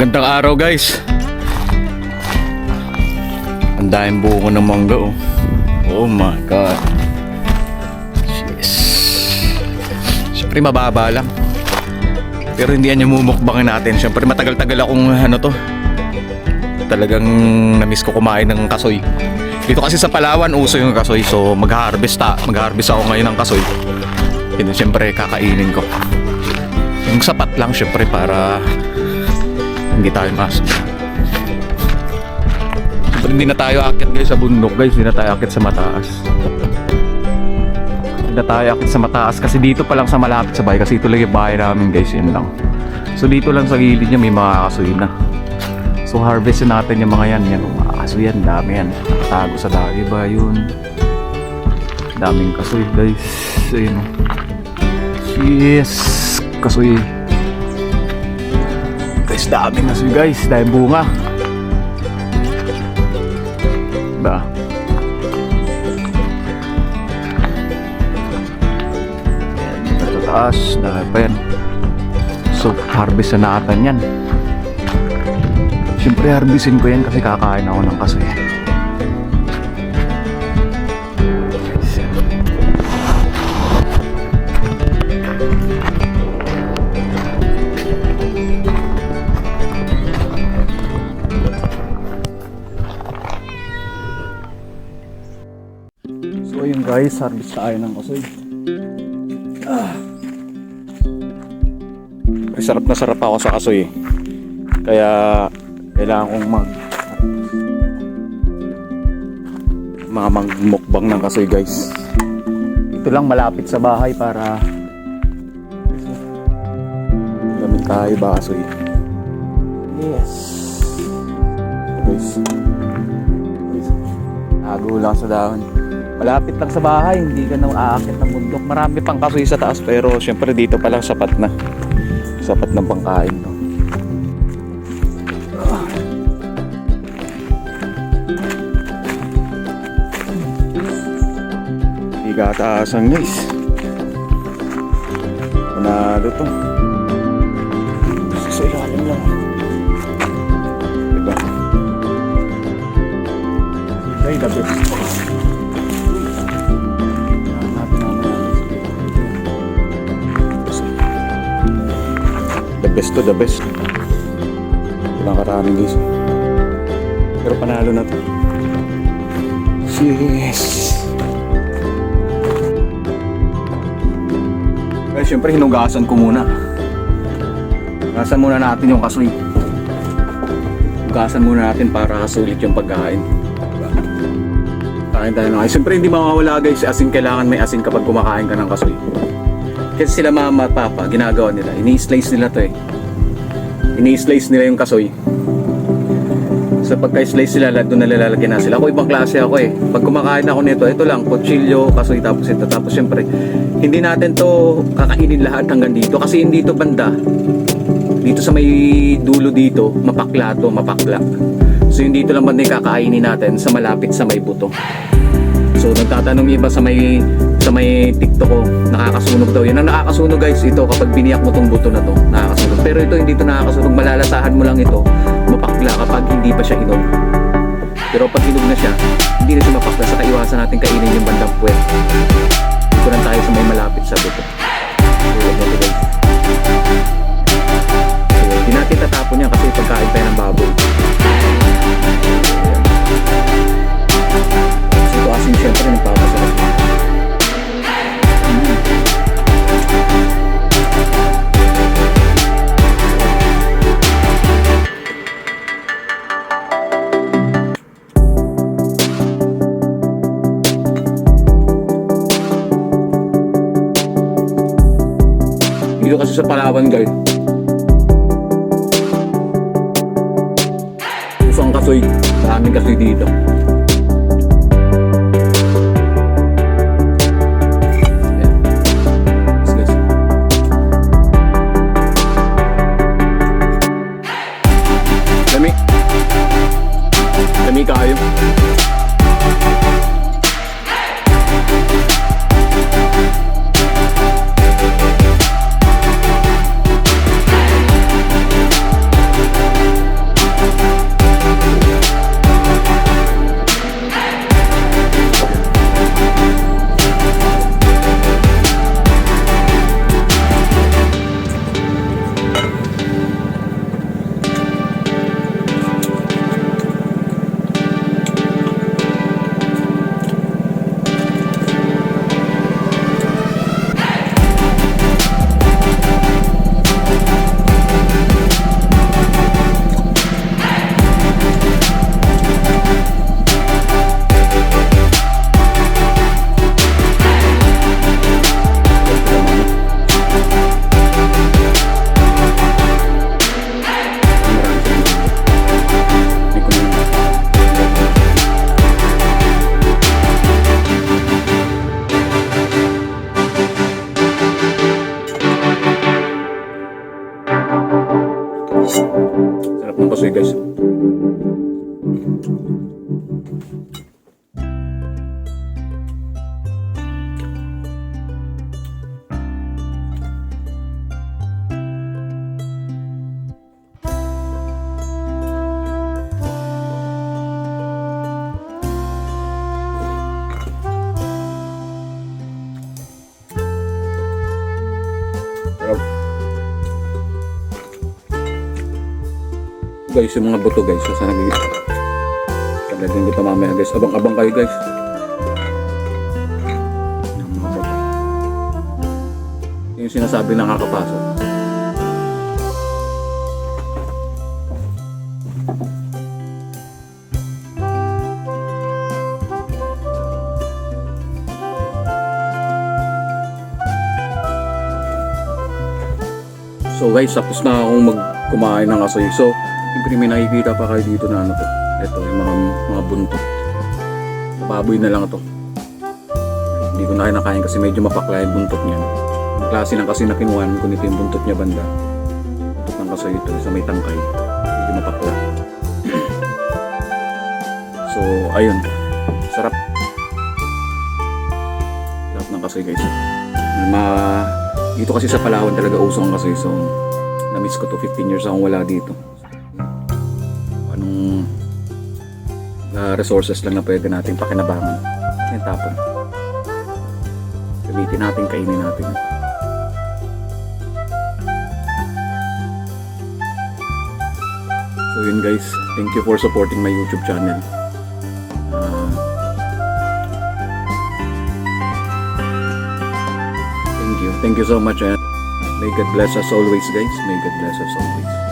Magandang araw guys. Ang daming buko ng mangga oh. Oh my god. Yes. Siyempre mababa lang. Pero hindi yan yung mumukbangin natin. Siyempre matagal-tagal akong ano to. Talagang namiss ko kumain ng kasoy. Dito kasi sa Palawan uso yung kasoy. So mag-harvest ta. Mag-harvest ako ngayon ng kasoy. Yun siyempre kakainin ko. Yung sapat lang siyempre para hindi tayo masok. Siyempre hindi na tayo akit guys sa bundok guys, hindi na tayo akit sa mataas. Hindi na tayo akit sa mataas kasi dito pa lang sa malapit sa bahay kasi ito lang yung bahay namin guys, yun lang. So dito lang sa gilid niya may mga kasoy na. So harvestin natin yung mga yan, yan mga kasoy yan, dami yan. Nakatago sa dali ba yun? Daming kasoy guys. Ayun o. Yes, kasoy. Guys, dami na siya guys. Dahil bunga. Ba? Yan, sa taas. Dahil pa yan. So, harvest na natin yan. Siyempre, harvestin ko yan kasi kakain ako ng kasoy. Guys, guys, harvest tayo ng kasoy. Ah. Ay, sarap na sarap ako sa kasoy. eh. Kaya kailangan kong mag mga magmukbang ng kasoy guys. Ito lang malapit sa bahay para gamit tayo ba kasoy. Yes. Guys. Guys. Lang sa dahon malapit lang sa bahay, hindi ka nang aakit ng bundok. Marami pang kasoy sa taas pero syempre dito pa lang sapat na. Sapat ng pangkain. Ah. Hindi kataasan guys. Panalo to. Best to the best. Walang karaming guys. Pero panalo na to. Yes. Guys, syempre hinugasan ko muna. Hugasan muna natin yung kasoy. Hugasan muna natin para sulit yung pagkain. Kain tayo ng Siyempre hindi mawawala guys, asin kailangan may asin kapag kumakain ka ng kasoy. Kasi sila mama at papa, ginagawa nila. Ini-slice nila to eh. Ini-slice nila yung kasoy. So pagka-slice sila, doon nalalagyan na sila. Ako ibang klase ako eh. Pag kumakain ako nito, ito lang, kutsilyo, kasoy, tapos ito. Tapos syempre, hindi natin to kakainin lahat hanggang dito. Kasi hindi to banda. Dito sa may dulo dito, mapakla to, mapakla. So yung dito lang banda yung kakainin natin sa malapit sa may buto. So nagtatanong iba sa may sa may TikTok ko, nakakasunog daw. Yan ang nakakasunog guys, ito kapag biniyak mo tong buto na to, nakakasunog. Pero ito hindi to nakakasunog, malalasahan mo lang ito, mapakla kapag hindi pa siya hinog. Pero pag hinog na siya, hindi na siya mapakla, saka iwasan natin kainin yung bandang puwet. Dito lang tayo sa may malapit sa buto. So, Hindi natin tatapon yan kasi pagkain kasi sa Palawan guys. Gusto ang kasoy. Maraming kasoy dito. Ayan. Yes, guys. Lami. Lami kayo. Guys, yung mga buto guys, so sana nagigit. Talagang kita mamaya guys. Abang-abang kayo guys. Yung. Yung sinasabi nakakapasok. So guys, tapos na akong magkumain ng asoy. So, siyempre may nakikita pa kayo dito na ano to. Ito, yung mga, mga buntot. Baboy na lang to. Hindi ko na kinakain kasi medyo mapakla yung buntot niyan. Ang klase lang kasi na kinuhan ko nito yung buntot niya banda. Buntot ng kasoy ito, sa may tangkay. Medyo mapakla. so, ayun. Sarap. Sarap ng kasoy guys. Ma dito kasi sa Palawan talaga usong kasi so na-miss ko to 15 years akong wala dito resources lang na pwede natin pakinabangan yung tapon gamitin natin kainin natin so yun guys thank you for supporting my youtube channel Ah, Thank you. Thank you so much. And may God bless us always, guys. May God bless us always.